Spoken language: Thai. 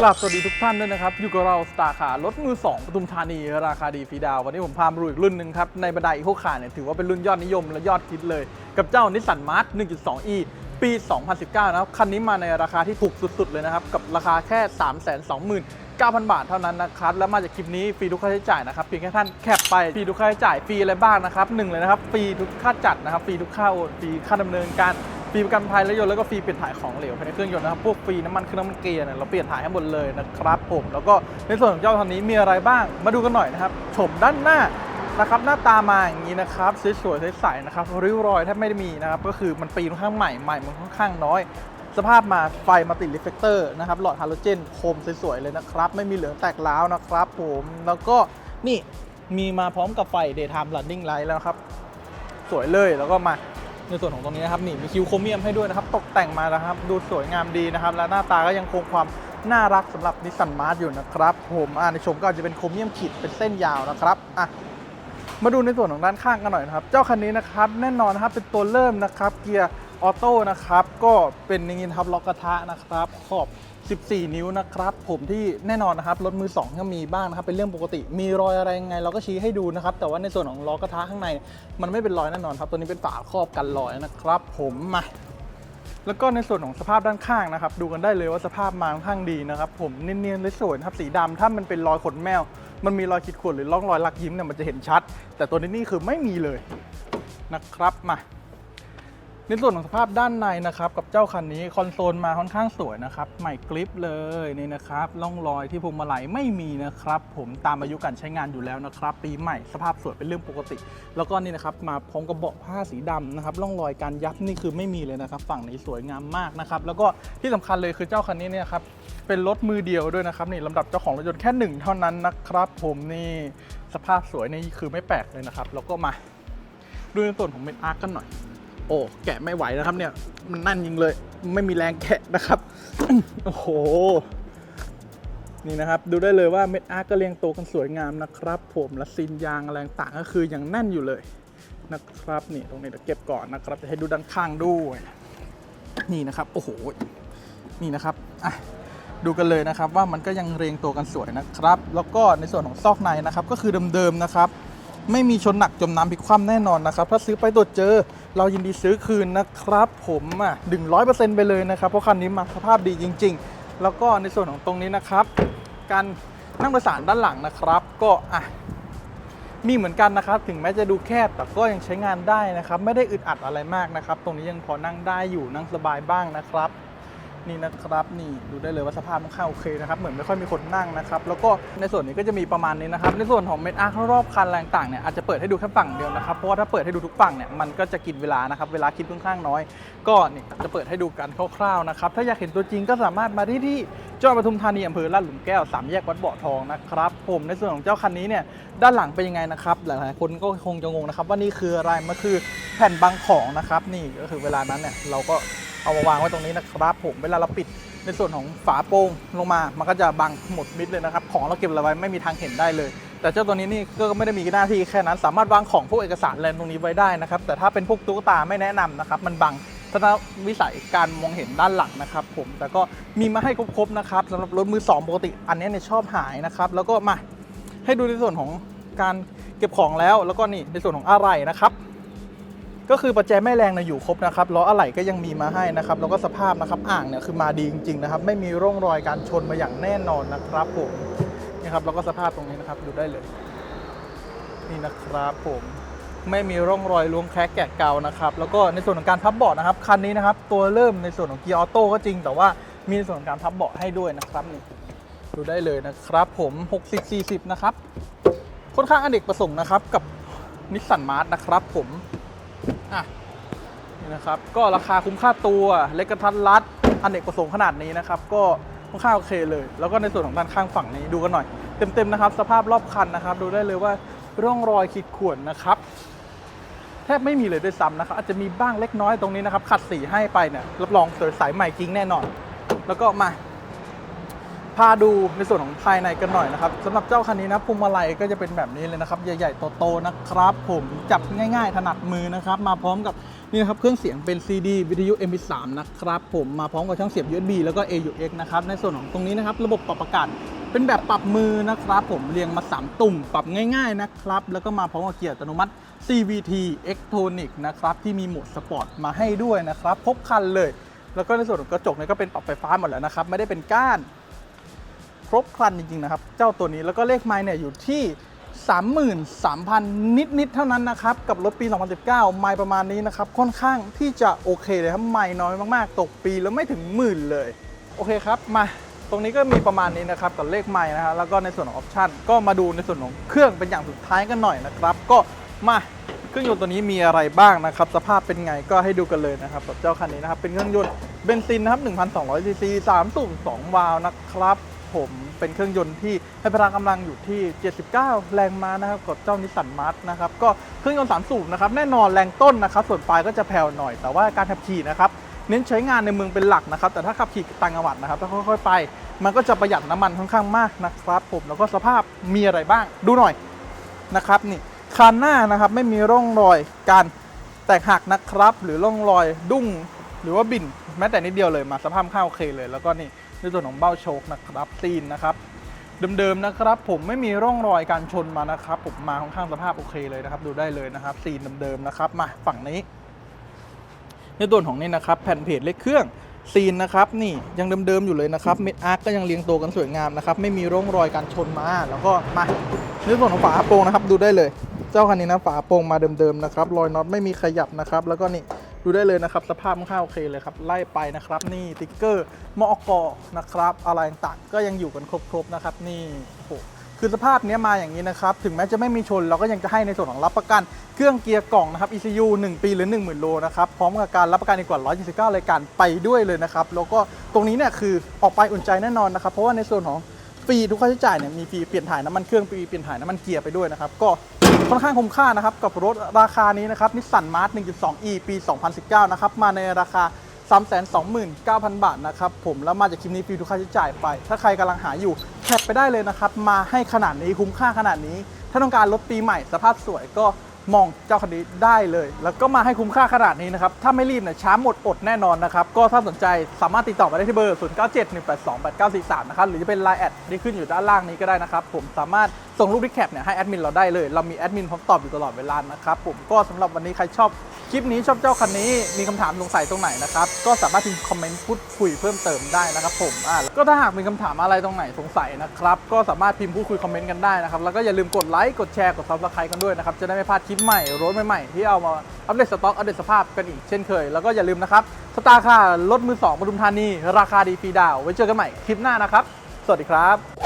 กราบสวัสดีทุกท่านด้วยนะครับ อยู่กับเราสตาร์คารถมือ 2ปทุมธานี ราคาดีฟรีดาว วันนี้ผมพามาดูอีกรุ่นหนึ่งครับ ในบรรดาอีโคคาร์เนี่ยถือว่าเป็นรุ่นยอดนิยมและยอดฮิตเลย กับเจ้านิสสันมาร์ 1.2e ปี 2019 นะครับ คันนี้มาในราคาที่ถูกสุด ๆ เลยนะครับ กับราคาแค่ 329,000 บาทเท่านั้นนะครับ และมาจากคลิปนี้ฟรีทุกค่าใช้จ่ายนะครับเพียงแค่ท่านแคปไปฟรีทุกค่าใช้จ่ายฟรีอะไรบ้างนะครับหนึ่งเลยนะครับฟรีทุกค่าจัดนะครับฟรีทุกค่าโอนฟรีค่าดำเนินการ รีประกันภัยรถยนต์แล้วก็ฟรีเปลี่ยนถ่ายของเหลวภายในเครื่องยนต์นะครับพวกฟรีน้ำมันเครื่องน้ำมันเกียร์เนี่ยเราเปลี่ยนถ่ายให้หมดเลยนะครับผมแล้วก็ในส่วนของเจ้าคันนี้มีอะไรบ้าง มาดูกันหน่อยนะครับชมด้านหน้านะครับหน้าตามาอย่างนี้นะครับสวยๆใสๆนะครับริ้วรอยแทบไม่ได้มีนะครับก็คือมันปีค่อนข้างใหม่ใหม่มันค่อนข้างน้อย สภาพมาไฟมาติดรีเฟกเตอร์นะครับหลอดฮาโลเจนโคมสวยๆเลยนะครับ ไม่มีเหลืองแตกร้าวนะครับผมแล้วก็นี่มีมาพร้อมกับไฟ daytime running light แล้วครับ สวยเลยแล้วก็มา ในส่วนของตรงนี้นะครับนี่มีคิวโครเมียมให้ด้วยนะครับ ตกแต่งมาแล้วครับ ดูสวยงามดีนะครับ และหน้าตาก็ยังคงความน่ารักสำหรับนิสสันมาร์อยู่นะครับผมอ่าในชมก็จจะเป็นโครเมียมขีดเป็นเส้นยาวนะครับอะมาดูในส่วนของด้านข้างกันหน่อยนะครับ เจ้าคันนี้นะครับแน่นอนนะครับเป็นตัวเริ่มนะครับเกียร์ ออโต้นะครับ ก็เป็นอย่างนี้นะครับล็อกกระทะนะครับ ขอบ 14 นิ้วนะครับ ผมที่แน่นอนนะครับรถมือ2ก็มีบ้างนะครับเป็นเรื่องปกติ มีรอยอะไรยังไง เราก็ชี้ให้ดูนะครับ แต่ว่าในส่วนของล้อกระทะข้างใน มันไม่เป็นรอยแน่นอนครับ ตัวนี้เป็นฝาครอบกันรอยนะครับ ผมมาแล้วก็ในส่วนของสภาพด้านข้างนะครับ ดูกันได้เลยว่าสภาพมาค่อนข้างดีนะครับ ผมเนียนๆเลยสวยครับสีดำถ้ามันเป็นรอยขนแมว มันมีรอยขีดข่วนหรือร่องรอยลักยิ้มเนี่ยมันจะเห็นชัด แต่ตัวนี้นี่คือไม่มีเลยนะครับมา ในส่วนของสภาพด้านในนะครับกับเจ้าคันนี้คอนโซลมาค่อนข้างสวยนะครับใหม่กริปเลยนี่นะครับร่องรอยที่พวงมาลัยไม่มีนะครับ ผมตามอายุการใช้งานอยู่แล้วนะครับ ปีใหม่สภาพสวยเป็นเรื่องปกติ แล้วก็นี่นะครับมาพร้อมกับเบาะผ้าสีดำนะครับร่องรอยการยับนี่คือไม่มีเลยนะครับ ฝั่งนี้สวยงามมากนะครับแล้วก็ที่สำคัญเลยคือเจ้าคันนี้เนี่ยครับเป็นรถมือเดียวด้วยนะครับนี่ลำดับเจ้าของรถยนต์แค่หนึ่งเท่านั้นนะครับ ผมนี่สภาพสวยนี่คือไม่แปลกเลยนะครับแล้วก็มาดูในส่วนของเมนอาร์กันหน่อย โอ้แกะไม่ไหวนะครับเนี่ย มันนั่นยิงเลย ไม่มีแรงแกะนะครับ โอ้โห นี่นะครับ ดูได้เลยว่าเม็ดอาร์ก็เรียงโตวกันสวยงามนะครับ ผมและซีนยางอะไรต่างก็คือยังแน่นอยู่เลยนะครับ นี่ตรงนี้เดี๋ยวเก็บก่อนนะครับ จะให้ดูด้านข้างด้วย นี่นะครับ โอ้โห นี่นะครับอะดูกันเลยนะครับว่ามันก็ยังเรียงตัวกันสวยนะครับ แล้วก็ในส่วนของซอกในนะครับ ก็คือเดิมๆนะครับ ไม่มีชนหนักจมน้ำพลิกคว่ำแน่นอนนะครับ ถ้าซื้อไปตรวจเจอ เรายินดีซื้อคืนนะครับผมอะดึงร้อยเปอร์เซ็นต์ไปเลยนะครับ เพราะคันนี้มาสภาพดีจริง ๆ แล้วก็ในส่วนของตรงนี้นะครับ การนั่งโดยสารด้านหลังนะครับ ก็อะมีเหมือนกันนะครับ ถึงแม้จะดูแคบแต่ก็ยังใช้งานได้นะครับ ไม่ได้อึดอัดอะไรมากนะครับ ตรงนี้ยังพอนั่งได้อยู่นั่งสบายบ้างนะครับ นี่นะครับนี่ดูได้เลยว่าสภาพมันข้าโอเคนะครับเหมือนไม่ค่อยมีคนนั่งนะครับแล้วก็ในส่วนนี้ก็จะมีประมาณนี้นะครับในส่วนของเมดอาร์รอบคันอะไรต่างเนี่ยอาจจะเปิดให้ดูแค่ฝั่งเดียวนะครับเพราะว่าถ้าเปิดให้ดูทุกฝั่งเนี่ยมันก็จะกินเวลานะครับเวลาคิดค่อนข้างน้อย ก็นี่จะเปิดให้ดูกันคร่าวๆนะครับถ้าอยากเห็นตัวจริงก็สามารถมาที่ที่จังหวัดปทุมธานีอำเภอลาดหลุมแก้วสามแยกวัดเบาะทองนะครับผมในส่วนของเจ้าคันนี้เนี่ยด้านหลังเป็นยังไงนะครับหลายๆคนก็คงจะงงนะครับว่านี่คืออะไรมันคือแผ่นบังของนะครับนี่ก็คือเวลานั้นเนี่ยเราก็ เอามาวางไว้ตรงนี้นะครับผมเวลาเราปิดในส่วนของฝาโปร่งลงมา มันก็จะบังหมดมิดเลยนะครับ ของเราเก็บอะไรไว้ไม่มีทางเห็นได้เลย แต่เจ้าตัวนี้นี่ก็ไม่ได้มีหน้าที่แค่นั้น สามารถวางของพวกเอกสารอะไรตรงนี้ไว้ได้นะครับ แต่ถ้าเป็นพวกตุ๊กตาไม่แนะนำนะครับ มันบังทัศนวิสัยการมองเห็นด้านหลังนะครับผม แต่ก็มีมาให้ครบๆนะครับสำหรับรถมือสองปกติ อันนี้เนี่ยชอบหายนะครับ แล้วก็มาให้ดูในส่วนของการเก็บของแล้ว แล้วก็นี่ในส่วนของอะไรนะครับ ก็คือประแจแม่แรงนี่ยอยู่ครบนะครับล้ออะไหล่ก็ยังมีมาให้นะครับแล้วก็สภาพนะครับอ่างเนี่ยคือมาดีจริงๆนะครับไม่มีร่องรอยการชนมาอย่างแน่นอนนะครับผมนี่ครับแล้วก็สภาพตรงนี้นะครับดูได้เลย นี่นะครับผมไม่มีร่องรอยล้วงแคกแกะเกานะครับแล้วก็ในส่วนของการพับเบาะนะครับคันนี้นะครับตัวเริ่มในส่วนของเกียร์ออโต้ก็จริง แต่ว่ามีในส่วนของการพับเบาะให้ด้วยนะครับนี่ดูได้เลยนะครับผม 60 40 นะครับค่อนข้างอเนกประสงค์นะครับกับนิสสันมาร์ทนะครับผม อะนี่นะครับ ก็ราคาคุ้มค่าตัวเล็กกระทัดรัดอเนกประสงค์ขนาดนี้นะครับ ก็ค่อนข้างโอเคเลย แล้วก็ในส่วนของด้านข้างฝั่งนี้ดูกันหน่อย เต็มๆนะครับ สภาพรอบคันนะครับ ดูได้เลยว่าร่องรอยขีดข่วนนะครับ แทบไม่มีเลยด้วยซ้ำนะครับอาจจะมีบ้างเล็กน้อยตรงนี้นะครับ ขัดสีให้ไปเนี่ยรับรองสวยใสใหม่จริงแน่นอน แล้วก็มา พาดูในส่วนของภายในกันหน่อยนะครับสำหรับเจ้าคันนี้นะพวงมาลัยก็จะเป็นแบบนี้เลยนะครับ ใหญ่ๆโตๆนะครับ ผมจับง่ายๆ ถนัดมือนะครับ มาพร้อมกับนี่นะครับเครื่องเสียงเป็น CD วิทยุ MP3 นะครับ ผมมาพร้อมกับช่องเสียบ USB แล้วก็ AUX นะครับในส่วนของตรงนี้นะครับ ระบบปรับอากาศเป็นแบบปรับมือนะครับ ผมเรียงมา 3 ตุ่มปรับง่าย ๆนะครับ แล้วก็มาพร้อมกับเกียร์อัตโนมัติ CVT Xtronic นะครับที่มีโหมดสปอร์ตมาให้ด้วยนะครับครบคันเลย แล้วก็ในส่วนของกระจกเนี่ยก็เป็นปรับไฟฟ้าหมดแล้วนะครับไม่ได้เป็นก้าน รบครันจริง ๆ นะครับ เจ้าตัวนี้แล้วก็เลขไมล์เนี่ยอยู่ที่ 33,000 นิด ๆ เท่านั้นนะครับ กับรถปี 2019 ไมล์ประมาณนี้นะครับ ค่อนข้างที่จะโอเคเลยครับ ไมล์น้อยมาก ๆ ตกปีแล้วไม่ถึงหมื่นเลย โอเคครับ มาตรงนี้ก็มีประมาณนี้นะครับกับเลขไมล์นะฮะแล้วก็ในส่วนของออปชั่นก็มาดูในส่วนของเครื่องเป็นอย่างสุดท้ายกันหน่อยนะครับ ก็มาเครื่องยนต์ตัวนี้มีอะไรบ้างนะครับ สภาพเป็นไงก็ให้ดูกันเลยนะครับกับเจ้าคันนี้นะครับ เป็นเครื่องยนต์เบนซินนะครับ1,200ซีซี3ตุ่ม2วาล์วนะครับ ผมเป็นเครื่องยนต์ที่ให้พละกำลังอยู่ที่ 79 แรงม้านะครับกับเจ้านิสสันมาร์นะครับก็เครื่องยนต์3สูบนะครับแน่นอนแรงต้นนะครับส่วนปลายก็จะแผ่วหน่อยแต่ว่าการขับขี่นะครับเน้นใช้งานในเมืองเป็นหลักนะครับ แต่ถ้าขับขี่ต่างจังหวัดนะครับถ้าค่อยๆไป มันก็จะประหยัดน้ำมันค่อนข้างมากนะครับ ผมแล้วก็สภาพมีอะไรบ้าง ดูหน่อยนะครับนี่คันหน้านะครับไม่มีร่องรอยการแตกหักนะครับ หรือร่องรอยดุ้ง หรือว่าบินแม้แต่นิดเดียวเลยมาสภาพข้าวโอเคเลย แล้วก็นี่ในส่วนของเบ้าโชคนะครับตีนนะครับเดิมๆนะครับ ผมไม่มีร่องรอยการชนมานะครับ ผมมาค่อนข้างสภาพโอเคเลยนะครับ ดูได้เลยนะครับซีนเดิมๆนะครับ มาฝั่งนี้ ในตัวของนี่นะครับ แผ่นเพจเลขเครื่องซีนนะครับ นี่ยังเดิมๆอยู่เลยนะครับเม็ดอาร์คก็ยังเรียงตัวกันสวยงามนะครับ ไม่มีร่องรอยการชนมา แล้วก็มาในส่วนของฝาโปร่งนะครับ ดูได้เลย เจ้าคันนี้นะฝาโปร่งมาเดิมๆนะครับรอยน็อตไม่มีขยับนะครับ แล้วก็นี่ ดูได้เลยนะครับ สภาพค่อนข้างโอเคเลยครับ ไล่ไปนะครับ นี่ติ๊กเกอร์มอกนะครับ อะไรต่างก็ยังอยู่กันครบๆนะครับ นี่โอ้โหคือสภาพนี้มาอย่างนี้นะครับ ถึงแม้จะไม่มีชนเราก็ยังจะให้ในส่วนของรับประกัน เครื่องเกียร์กล่องนะครับ ECU 1 ปีหรือ 10,000 โลนะครับ พร้อมกับการรับประกันอีกกว่า129รายการไปด้วยเลยนะครับ แล้วก็ตรงนี้เนี่ยคือออกไปอุ่นใจแน่นอนนะครับ เพราะว่าในส่วนของฟรีทุกค่าใช้จ่ายเนี่ยมีฟรีเปลี่ยนถ่ายน้ำมันเครื่องฟรีเปลี่ยนถ่ายน้ำมันเกียร์ไปด้วยนะครับ ก็ ค่อนข้างคุ้มค่านะครับกับรถราคานี้นะครับนิสสันมาร์ท 1.2e ปี 2019 นะครับ มาในราคา 329,000 บาทนะครับผมแล้วมาจากคลิปนี้ฟรีทุกค่าใช้จ่ายไป ถ้าใครกำลังหาอยู่แคปไปได้เลยนะครับ มาให้ขนาดนี้คุ้มค่าขนาดนี้ ถ้าต้องการรถปีใหม่สภาพสวยก็ มองเจ้าคันนี้ได้เลย แล้วก็มาให้คุ้มค่าขนาดนี้นะครับ ถ้าไม่รีบเนี่ยช้าหมดอดแน่นอนนะครับ ก็ถ้าสนใจสามารถติดต่อมาได้ที่เบอร์ 0971828943 นะครับ หรือจะเป็น Line แอดที่ขึ้นอยู่ด้านล่างนี้ก็ได้นะครับ ผมสามารถส่งรูปรีแคปเนี่ยให้แอดมินเราได้เลย เรามีแอดมินพร้อมตอบอยู่ตลอดเวลานะครับผมก็สำหรับวันนี้ใครชอบ ลิปนี้ชอบเจ้าคันนี้มีคำถามสงสัยตรงไหนนะครับ ก็สามารถพิมพ์คอมเมนต์พูดคุยเพิ่มเติมได้นะครับผมอ่าก็ถ้าหากมีคำถามอะไรตรงไหนสงสัยนะครับก็สามารถพิมพ์พูดคุยคอมเมนต์กันได้นะครับแล้วก็อย่าลืมกดไลค์กดแชร์กดซับสไครต์กันด้วยนะครับจะได้ไม่พลาดคลิปใหม่รถใหม่ๆที่เอามาอัปเดตสต็อกอัปเดตสภาพกันอีกเช่นเคย แล้วก็อย่าลืมนะครับสตาร์ค่ารถมือสองปทุมธานีราคาดีฟรีดาวไว้เจอกันใหม่คลิปหน้านะครับสวัสดีครับ